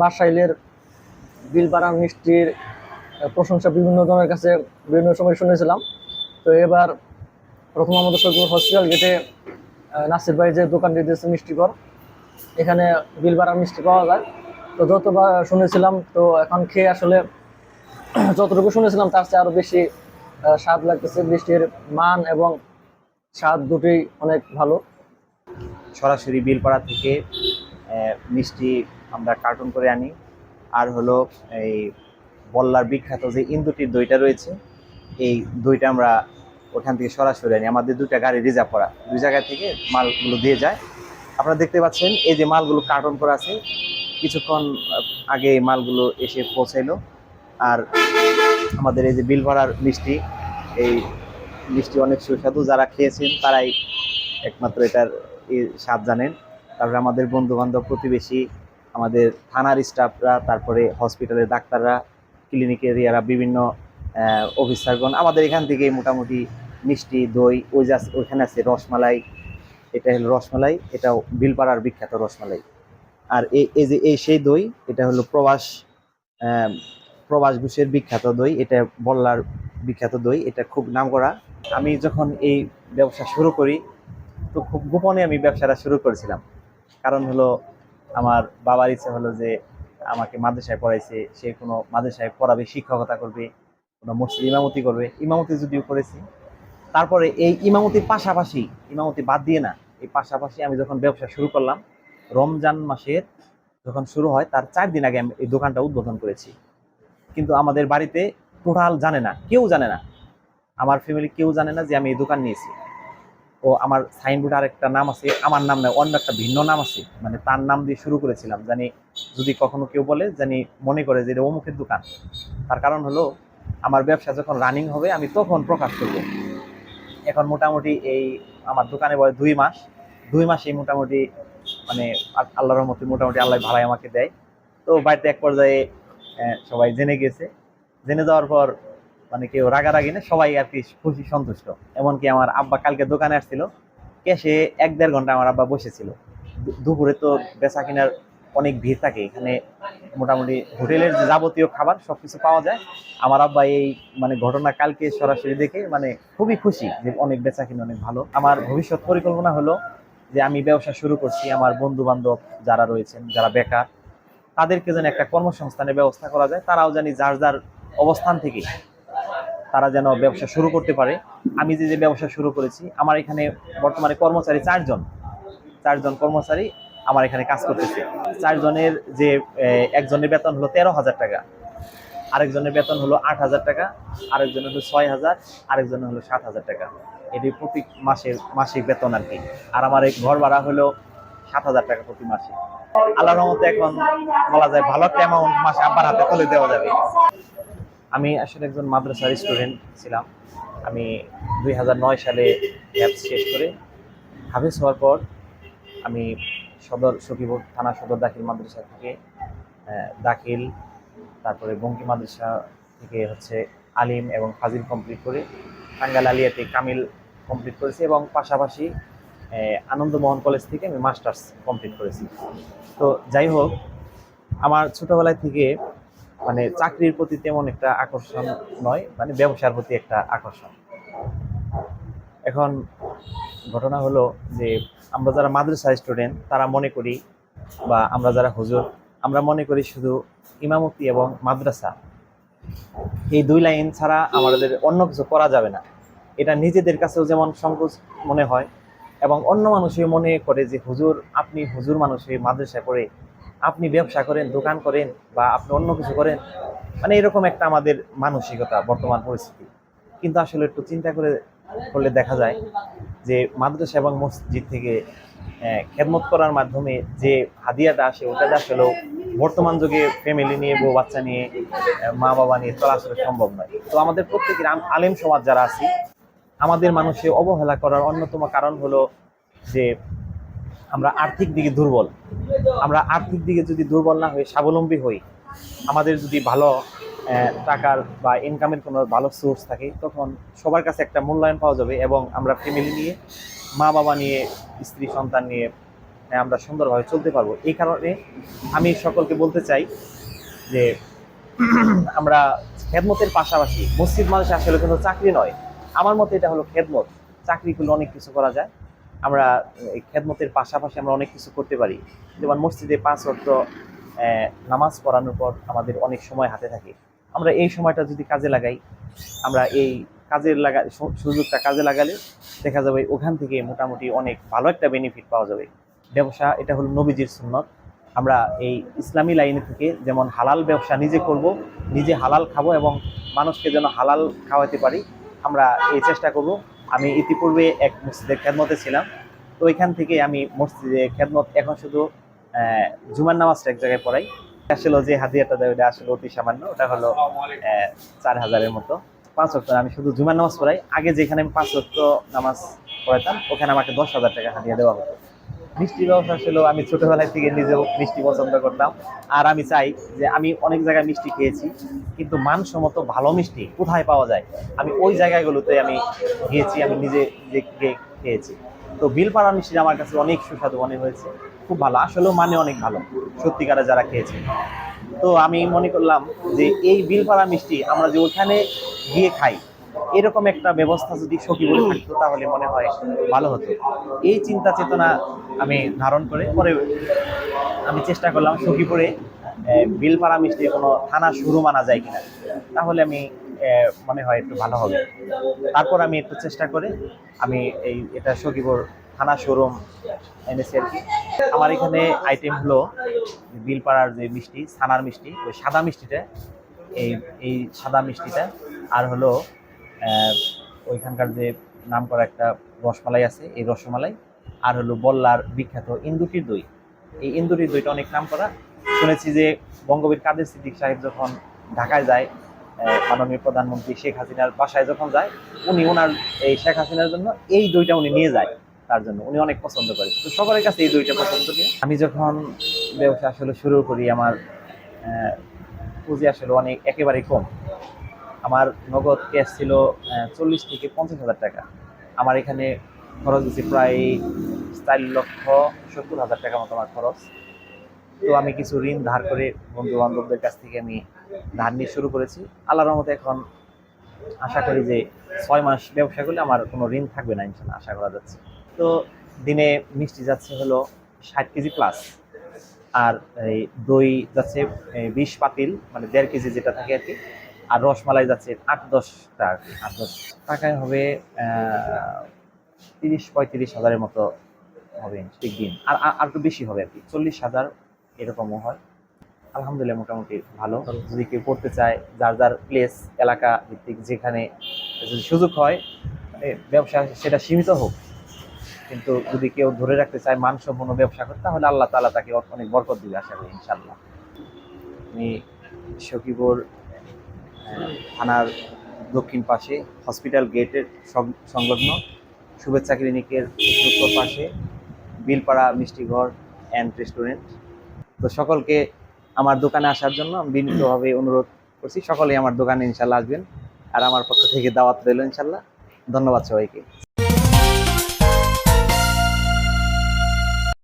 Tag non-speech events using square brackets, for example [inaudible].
বাসাইলের বিল বাড়ান মিষ্টির প্রশংসা বিভিন্ন জনের কাছে বিভিন্ন সময় শুনেছিলাম। তো এবার প্রথম আমাদের সরকার হসপিটাল গেটে নাসির ভাই যে দোকানটি দিয়েছে মিষ্টিকর, এখানে বিল বাড়ান মিষ্টি পাওয়া যায়। তো যতবার শুনেছিলাম, তো এখন খেয়ে আসলে [clears throat] যতটুকু শুনেছিলাম, তার চেয়ে আরও বেশি স্বাদ লাগতেছে। মিষ্টির মান এবং স্বাদ দুটোই অনেক ভালো। সরাসরি বিলপাড়া থেকে মিষ্টি আমরা কার্টুন করে আনি। আর হলো এই বল্লার বিখ্যাত যে ইন্দুটির দইটা রয়েছে, এই দইটা আমরা ওখান থেকে সরাসরি আনি। আমাদের দুটা গাড়ি রিজার্ভ করা। দুই জায়গা থেকে মালগুলো দিয়ে যায়। আপনারা দেখতে পাচ্ছেন, এই যে মালগুলো কার্টন করা আছে, কিছুক্ষণ আগে এই মালগুলো এসে পৌঁছাইলো। আর আমাদের এই যে বিল ভাড়ার মিষ্টি, এই মিষ্টি অনেক সুস্বাদু। যারা খেয়েছেন তারাই একমাত্র এটার স্বাদ জানেন। তারপরে আমাদের বন্ধু বান্ধব প্রতিবেশী, আমাদের থানার স্টাফরা তারপরে হসপিটালের ডাক্তাররা ক্লিনিকের ইয়ারা বিভিন্ন অফিসারগণ আমাদের এখান থেকে মোটামুটি মিষ্টি, দই, ওই যা ওইখানে আছে রসমালাই, এটা হলো রসমালাই, এটাও বিলপাড়ার বিখ্যাত রসমালাই। আর এই এই যে, এই সেই দই, এটা হলো প্রবাস প্রবাস ঘুষের বিখ্যাত দই, এটা বল্লার বিখ্যাত দই, এটা খুব নামকরা। আমি যখন এই ব্যবসা শুরু করি, তো খুব গোপনে আমি ব্যবসাটা শুরু করেছিলাম। কারণ হলো আমার বাবার ইচ্ছা হলো যে আমাকে মাদ্রাসায় পড়াইছে, সে কোনো মাদ্রাসায় পড়াবে, শিক্ষকতা করবে, কোনো মসজিদ ইমামতি করবে। ইমামতি যদিও করেছি, তারপরে এই ইমামতির পাশাপাশি, ইমামতি বাদ দিয়ে না, এই পাশাপাশি আমি যখন ব্যবসা শুরু করলাম, রমজান মাসের যখন শুরু হয়, তার চার দিন আগে আমি এই দোকানটা উদ্বোধন করেছি। কিন্তু আমাদের বাড়িতে টোটাল জানে না, কেউ জানে না। আমার ফ্যামিলি কেউ জানে না যে আমি এই দোকান নিয়েছি। ও আমার সাইনবোর্ডে আরেকটা নাম আছে, আমার নাম নয়, অন্য একটা ভিন্ন নাম আছে মানে তার নাম দিয়ে শুরু করেছিলাম। জানি যদি কখনো কেউ বলে, জানি মনে করে যে এটা অমুকের দোকান। তার কারণ হলো, আমার ব্যবসা যখন রানিং হবে, আমি তখন প্রকাশ করব। এখন মোটামুটি এই আমার দোকানে বলে দুই মাস। দুই মাসেই মোটামুটি মানে আল্লাহর মতো মোটামুটি আল্লাহ ভালাই আমাকে দেয়। তো বাড়িতে এক পর্যায়ে সবাই জেনে গেছে। জেনে যাওয়ার পর মানে কেউ রাগারাগি না, সবাই আর কি খুশি সন্তুষ্ট। এমনকি আমার আব্বা কালকে দোকানে আসছিল, ক্যাশে এক দেড় ঘণ্টা আমার আব্বা বসেছিল। দুপুরে তো বেচা কেনার অনেক ভিড় থাকে, এখানে মোটামুটি হোটেলের যাবতীয় খাবার সব কিছু পাওয়া যায়। আমার আব্বা এই মানে ঘটনা কালকে সরাসরি দেখে মানে খুবই খুশি যে অনেক বেচা কিনে অনেক ভালো। আমার ভবিষ্যৎ পরিকল্পনা হলো যে আমি ব্যবসা শুরু করছি, আমার বন্ধু বান্ধব যারা রয়েছেন, যারা বেকার, তাদেরকে যেন একটা কর্মসংস্থানের ব্যবস্থা করা যায়, তারাও জানি যার যার অবস্থান থেকে তারা যেন ব্যবসা শুরু করতে পারে। আমি যে যে ব্যবসা শুরু করেছি, আমার এখানে বর্তমানে কর্মচারী চারজন। চারজন কর্মচারী আমার এখানে কাজ করতেছে। চারজনের যে একজনের বেতন হলো তেরো হাজার টাকা, আরেকজনের বেতন হলো আট হাজার টাকা আরেকজনের হলো ছয় হাজার আরেকজনের হলো সাত হাজার টাকা। এটি প্রতি মাসের, মাসিক বেতন আর কি। আর আমার এই ঘর ভাড়া হলো সাত হাজার টাকা প্রতি মাসে। আল্লাহর রহমতে এখন বলা যায় ভালো একটা অ্যামাউন্ট মাসে আব্বার হাতে তুলে দেওয়া যাবে। আমি আসলে একজন মাদ্রাসার স্টুডেন্ট ছিলাম। আমি দুই নয় সালে অ্যাপস শেষ করে হাফিজ হওয়ার পর আমি সদর সখীপুর থানা সদর দাখিল মাদ্রাসা থেকে দাখিল, তারপরে বঙ্কি মাদ্রাসা থেকে হচ্ছে আলিম এবং ফাজিল কমপ্লিট করে টাঙ্গাল আলিয়াতে কামিল কমপ্লিট করেছি এবং পাশাপাশি আনন্দমোহন কলেজ থেকে আমি মাস্টার্স কমপ্লিট করেছি। তো যাই হোক, আমার ছোটোবেলায় থেকে মানে চাকরির প্রতি তেমন একটা আকর্ষণ নয় মানে ব্যবসার প্রতি একটা আকর্ষণ। এখন ঘটনা হলো যে আমরা যারা মাদ্রাসা স্টুডেন্ট, তারা মনে করি বা আমরা যারা হুজুর, আমরা মনে করি শুধু ইমামতি এবং মাদ্রাসা। এই দুই লাইন ছাড়া আমাদের অন্য কিছু করা যাবে না। এটা নিজেদের কাছেও যেমন সংকোচ মনে হয় এবং অন্য মানুষই মনে করে যে হুজুর, আপনি হুজুর মানুষ মাদ্রাসা করে আপনি ব্যবসা করেন, দোকান করেন বা আপনি অন্য কিছু করেন মানে এরকম একটা আমাদের মানসিকতা বর্তমান পরিস্থিতি। কিন্তু আসলে একটু চিন্তা করে করলে দেখা যায় যে মাদ্রাসা এবং মসজিদ থেকে খেদমত করার মাধ্যমে যে হাদিয়াটা আসে, ওটা আসলে বর্তমান যুগে ফ্যামিলি নিয়ে, বউ বাচ্চা নিয়ে মা বাবা নিয়ে চলা আসলে সম্ভব নয়। তো আমাদের প্রত্যেকের আলেম সমাজ যারা আছি, আমাদের মানুষে অবহেলা করার অন্যতম কারণ হলো যে আমরা আর্থিক দিকে দুর্বল। আমরা আর্থিক দিকে যদি দুর্বল না হয়ে স্বাবলম্বী হই, আমাদের যদি ভালো টাকার বা ইনকামের কোনো ভালো সোর্স থাকে, তখন সবার কাছে একটা মূল্যায়ন পাওয়া যাবে এবং আমরা ফ্যামিলি নিয়ে মা বাবা নিয়ে, স্ত্রী, সন্তান নিয়ে আমরা সুন্দরভাবে চলতে পারব। এই কারণে আমি সকলকে বলতে চাই যে [clears throat] আমরা খেদমতের পাশাপাশি মসজিদ মানুষ আসলে কিন্তু চাকরি নয়। আমার মতে এটা হলো খেদমত। চাকরি করলে অনেক কিছু করা যায়। আমরা খেদমতের পাশাপাশি আমরা অনেক কিছু করতে পারি। যেমন মসজিদে পাঁচ অর্থ নামাজ পড়ানোর পর আমাদের অনেক সময় হাতে থাকে। আমরা এই সময়টা যদি কাজে লাগাই, আমরা এই কাজের লাগা সুযোগটা কাজে লাগালে দেখা যাবে ওখান থেকে মোটামুটি অনেক ভালো একটা বেনিফিট পাওয়া যাবে। ব্যবসা, এটা হলো নবীজির সুন্নত। আমরা এই ইসলামী লাইনে থেকে যেমন হালাল ব্যবসা নিজে করব, নিজে হালাল খাব এবং মানুষকে যেন হালাল খাওয়াতে পারি, আমরা এই চেষ্টা করব। আমি ইতিপূর্বে এক মসজিদের খেদমতে ছিলাম। তো ওইখান থেকে আমি মসজিদে খেদমত এখন শুধু আহ, জুমার নামাজটা এক জায়গায় পড়াই। আসলে যে হাদিয়াটা দেয় ওটা আসলে অতি সামান্য ওটা হলো চার হাজারের মতো। পাঁচ অক্ট আমি শুধু জুমার নামাজ পড়াই। আগে যেখানে আমি পাঁচ অক্ট নামাজ পড়াতাম ওখানে আমাকে দশ হাজার টাকা হাদিয়া দেওয়া হতো। মিষ্টি ব্যবসা ছিল, আমি ছোটবেলায় থেকে নিজেও মিষ্টি পছন্দ করতাম। আর আমি চাই যে আমি অনেক জায়গায় মিষ্টি খেয়েছি, কিন্তু মানসম্মত ভালো মিষ্টি কোথায় পাওয়া যায়? আমি ওই জায়গাগুলোতে আমি গিয়েছি, আমি নিজে গিয়ে খেয়েছি। তো বিলপাড়া মিষ্টি আমার কাছে অনেক সুস্বাদু মনে হয়েছে, খুব ভালো, আসলেও মানে অনেক ভালো, সত্যিকারে যারা খেয়েছে। তো আমি মনে করলাম যে এই বিলপাড়া মিষ্টি আমরা যে ওখানে গিয়ে খাই এরকম একটা ব্যবস্থা যদি সখীপুরে থাকতো তাহলে মনে হয় ভালো হতো। এই চিন্তা চেতনা আমি ধারণ করে পরে আমি চেষ্টা করলাম সখীপুরে বিলপাড়া মিষ্টির কোনো থানা শুরু মানা যায় কিনা। তাহলে আমি মনে হয় একটু ভালো হবে। তারপর আমি একটু চেষ্টা করে আমি এই এটা সখীপুর থানা শোরুম এনেছি আর কি। আমার এখানে আইটেম হলো বিলপাড়ার যে মিষ্টি ছানার মিষ্টি ওই সাদা মিষ্টিটা এই এই সাদা মিষ্টিটা আর হলো ওইখানকার যে নাম করা একটা রসমালাই আছে, এই রসমালাই, আর হলো বল্লার বিখ্যাত ইন্দুটির দই। এই ইন্দুটির দইটা অনেক নাম করা শুনেছি যে বঙ্গবীর কাদের সিদ্দিক সাহেব যখন ঢাকায় যায় মাননীয় প্রধানমন্ত্রী শেখ হাসিনার বাসায় যখন যায়, উনি ওনার এই শেখ হাসিনার জন্য এই দইটা উনি নিয়ে যায় তার জন্য। উনি অনেক পছন্দ করে। তো সবার কাছে এই দইটা পছন্দ নিয়ে আমি যখন ব্যবসা আসলে শুরু করি, আমার পুঁজি আসলে অনেক একেবারে কম। আমার নগদ ক্যাশ ছিল চল্লিশ থেকে পঞ্চাশ হাজার টাকা। আমার এখানে খরচ হচ্ছে প্রায় চার লক্ষ সত্তর হাজার টাকা মতো আমার খরচ। তো আমি কিছু ঋণ ধার করে বন্ধু বান্ধবদের কাছ থেকে আমি ধার নিয়ে শুরু করেছি। আল্লাহর রহমতে এখন আশা করি যে ছয় মাস ব্যবসা করলে আমার কোনো ঋণ থাকবে না ইনশাল্লাহ আশা করা যাচ্ছে। তো দিনে মিষ্টি যাচ্ছে হলো ষাট কেজি প্লাস আর এই দই যাচ্ছে বিশ পাতিল মানে দেড় কেজি যেটা থাকে আর কি। আর রসমালাই যাচ্ছে আট দশ আর কি আট দশ টাকায় হবে তিরিশ পঁয়ত্রিশ হাজারের মতো হবে দিন। আর আর- একটু বেশি হবে আর কি। চল্লিশ হাজার এরকমও হয়। আলহামদুলিল্লাহ মোটামুটি ভালো। যদি কেউ করতে চায় যার যার প্লেস এলাকা ভিত্তিক যেখানে যদি সুযোগ হয় ব্যবসা সেটা সীমিত হোক। কিন্তু যদি কেউ ধরে রাখতে চায় মানসম্পন্ন ব্যবসা করতে তাহলে আল্লাহ তালা তাকে অনেক বরকত দিবে আশা করি ইনশাল্লাহ আমি আহ, থানার দক্ষিণ পাশে, হসপিটাল গেটের সংলগ্ন, শুভেচ্ছা ক্লিনিকের উত্তর পাশে, বিলপাড়া মিষ্টিঘর অ্যান্ড রেস্টুরেন্ট তো সকলকে আমার দোকানে আসার জন্য আমি বিনীতভাবে অনুরোধ করছি, সকলেই আমার দোকানে ইনশাল্লাহ আসবেন। আর আমার পক্ষ থেকে দাওয়াত রইল ইনশাল্লাহ। ধন্যবাদ সবাইকে।